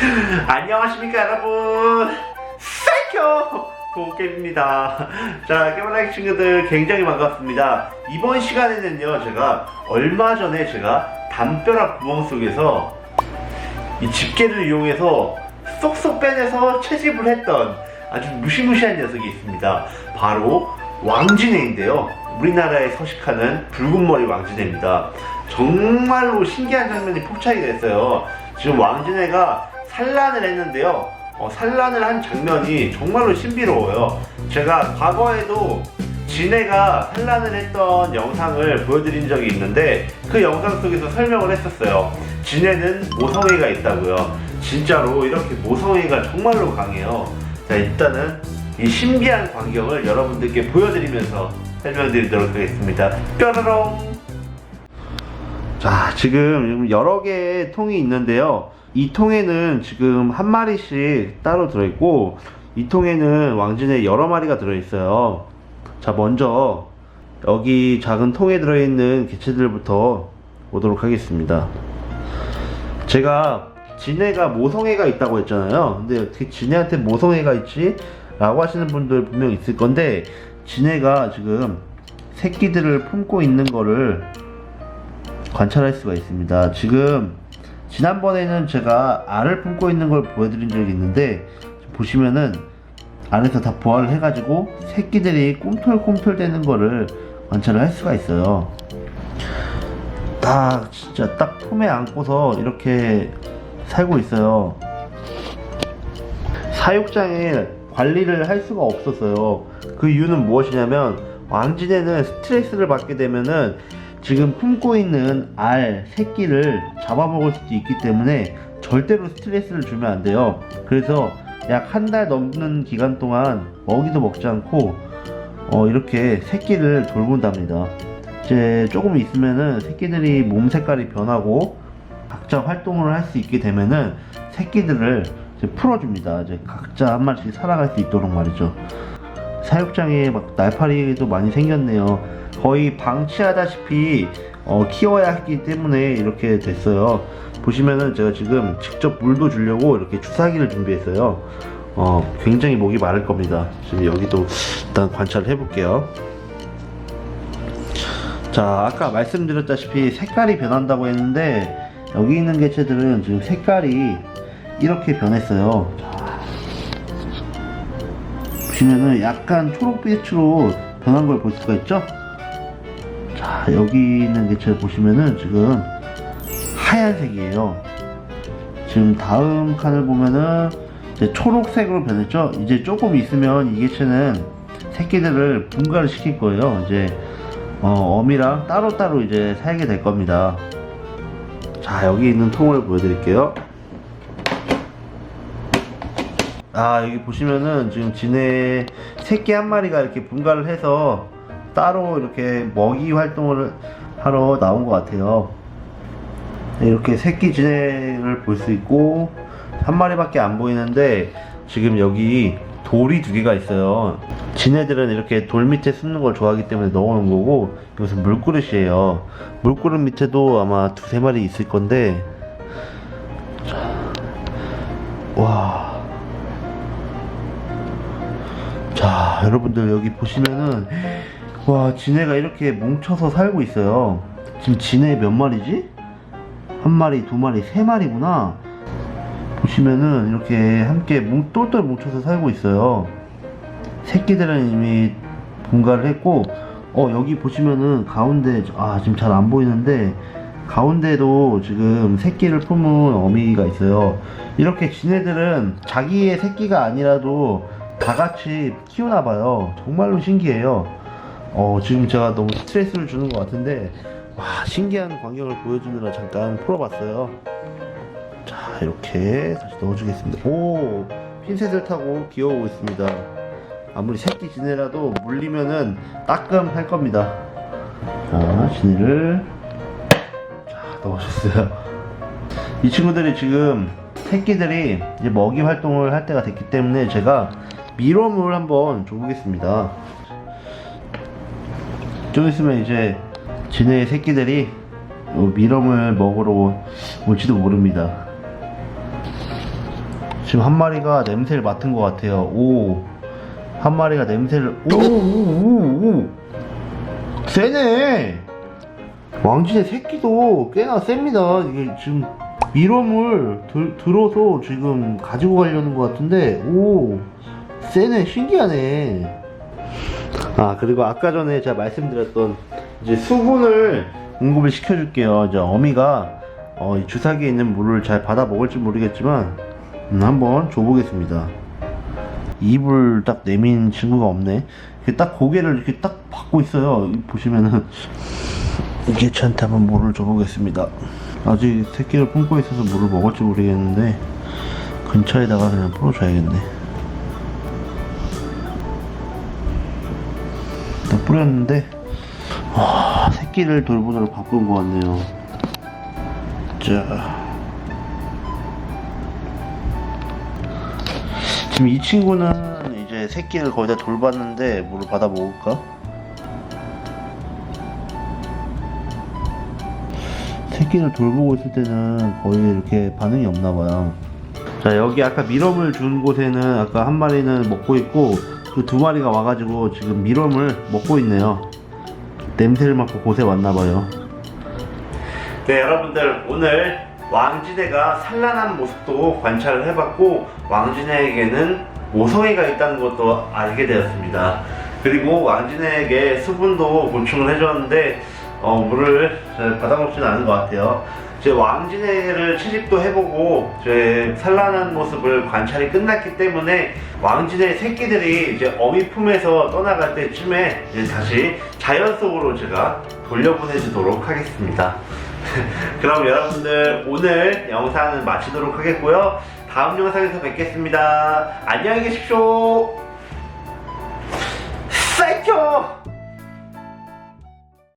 안녕하십니까 여러분. 사이코 도깨비입니다. 자 깨만하기 친구들 굉장히 반갑습니다. 이번 시간에는요 제가 얼마 전에 제가 담벼락 구멍 속에서 이 집게를 이용해서 쏙쏙 빼내서 채집을 했던 아주 무시무시한 녀석이 있습니다. 바로 왕진해인데요. 우리나라에 서식하는 붉은 머리 왕진해입니다. 정말로 신기한 장면이 포착이 됐어요. 지금 왕진해가 산란을 했는데요. 어, 산란을 한 장면이 정말로 신비로워요. 제가 과거에도 진해가 산란을 했던 영상을 보여드린 적이 있는데 그 영상 속에서 설명을 했었어요. 진해는 모성애가 있다고요. 진짜로 이렇게 모성애가 정말로 강해요. 자 일단은 이 신비한 광경을 여러분들께 보여드리면서 설명드리도록 하겠습니다. 뾰로롱. 자, 지금 여러 개의 통이 있는데요. 이 통에는 지금 한 마리씩 따로 들어있고, 이 통에는 왕진에 여러 마리가 들어있어요. 자, 먼저 여기 작은 통에 들어있는 개체들부터 보도록 하겠습니다. 제가 진해가 모성애가 있다고 했잖아요. 근데 어떻게 진해한테 모성애가 있지? 라고 하시는 분들 분명 있을 건데, 진해가 지금 새끼들을 품고 있는 거를 관찰할 수가 있습니다. 지금 지난번에는 제가 알을 품고 있는 걸 보여드린 적이 있는데 보시면은 안에서 다 부화를 해가지고 새끼들이 꿈틀꿈틀 대는 거를 관찰을 할 수가 있어요. 딱 진짜 딱 품에 안고서 이렇게 살고 있어요. 사육장에 관리를 할 수가 없었어요. 그 이유는 무엇이냐면 왕진에는 스트레스를 받게 되면은 지금 품고 있는 알 새끼를 잡아먹을 수도 있기 때문에 절대로 스트레스를 주면 안 돼요. 그래서 약 한 달 넘는 기간 동안 먹이도 먹지 않고 어, 이렇게 새끼를 돌본답니다. 이제 조금 있으면은 새끼들이 몸 색깔이 변하고 각자 활동을 할 수 있게 되면은 새끼들을 이제 풀어줍니다. 이제 각자 한 마리씩 살아갈 수 있도록 말이죠. 사육장에 막 날파리도 많이 생겼네요. 거의 방치하다시피 어, 키워야 하기 때문에 이렇게 됐어요. 보시면은 제가 지금 직접 물도 주려고 이렇게 주사기를 준비했어요. 어, 굉장히 목이 마를 겁니다. 지금 여기도 일단 관찰을 해볼게요. 자, 아까 말씀드렸다시피 색깔이 변한다고 했는데 여기 있는 개체들은 지금 색깔이 이렇게 변했어요. 보시면은 약간 초록빛으로 변한 걸 볼 수가 있죠? 자, 여기 있는 개체 보시면은 지금 하얀색이에요. 지금 다음 칸을 보면은 이제 초록색으로 변했죠? 이제 조금 있으면 이 개체는 새끼들을 분갈을 시킬 거예요. 이제 어, 어미랑 따로따로 이제 살게 될 겁니다. 자, 여기 있는 통을 보여드릴게요. 아 여기 보시면은 지금 진해 새끼 한 마리가 이렇게 분갈을 해서 따로 이렇게 먹이 활동을 하러 나온 것 같아요. 이렇게 새끼 진해를 볼 수 있고 한 마리밖에 안 보이는데 지금 여기 돌이 두 개가 있어요. 진해들은 이렇게 돌 밑에 숨는 걸 좋아하기 때문에 넣어놓은 거고 이것은 물그릇이에요. 물그릇 밑에도 아마 두세 마리 있을 건데 자, 와. 자, 여러분들 여기 보시면은 와, 진해가 이렇게 뭉쳐서 살고 있어요. 지금 진해 몇 마리지? 한 마리, 두 마리, 세 마리구나. 보시면은 이렇게 함께 뭉, 똘똘 뭉쳐서 살고 있어요. 새끼들은 이미 분갈을 했고, 어, 여기 보시면은 가운데, 아, 지금 잘 안 보이는데, 가운데도 지금 새끼를 품은 어미가 있어요. 이렇게 진해들은 자기의 새끼가 아니라도 다 같이 키우나 봐요. 정말로 신기해요. 어, 지금 제가 너무 스트레스를 주는 것 같은데, 와, 신기한 광경을 보여주느라 잠깐 풀어봤어요. 자, 이렇게 다시 넣어주겠습니다. 오, 핀셋을 타고 귀여우고 있습니다. 아무리 새끼 지네라도 물리면은 따끔할 겁니다. 자, 지네를 자, 넣어줬어요. 이 친구들이 지금 새끼들이 이제 먹이 활동을 할 때가 됐기 때문에 제가 미럼을 한번 줘보겠습니다. 좀 있으면 이제 지네의 새끼들이 요 미럼을 먹으러 올지도 모릅니다. 지금 한 마리가 냄새를 맡은 것 같아요. 오. 한 마리가 냄새를, 오, 오, 오, 오. 세네! 왕진의 새끼도 꽤나 셉니다. 이게 지금 밀웜을 들, 들어서 지금 가지고 가려는 것 같은데, 오. 세네, 신기하네. 아, 그리고 아까 전에 제가 말씀드렸던 이제 수분을 공급을 시켜줄게요. 이제 어미가 어, 이 주사기에 있는 물을 잘 받아 먹을지 모르겠지만 음, 한번 줘보겠습니다. 입을 딱 내민 친구가 없네. 딱 고개를 이렇게 딱 받고 있어요. 이 보시면은 한번 물을 줘보겠습니다. 아직 새끼를 품고 있어서 물을 먹을지 모르겠는데 근처에다가 그냥 풀어줘야겠네. 뿌렸는데 와 새끼를 돌보느라 바쁜 것 같네요. 자. 지금 이 친구는 이제 새끼를 거의 다 돌봤는데 물을 받아 먹을까? 새끼를 돌보고 있을 때는 거의 이렇게 반응이 없나 봐요. 자 여기 아까 밀웜을 준 곳에는 아까 한 마리는 먹고 있고 그 두 마리가 와가지고 지금 밀웜을 먹고 있네요. 냄새를 맡고 곳에 왔나 봐요. 네 여러분들 오늘 왕진해가 산란한 모습도 관찰을 해봤고 왕진해에게는 모성애가 있다는 것도 알게 되었습니다. 그리고 왕진해에게 수분도 보충을 해줬는데 어, 물을 잘 받아먹지는 않은 것 같아요. 제 왕진해를 채집도 해보고 제 산란한 모습을 관찰이 끝났기 때문에 왕진해 새끼들이 이제 어미 품에서 떠나갈 때쯤에 이제 다시 자연 속으로 제가 돌려보내주도록 하겠습니다. 그럼 여러분들 오늘 영상은 마치도록 하겠고요. 다음 영상에서 뵙겠습니다. 안녕히 계십시오. 사이코!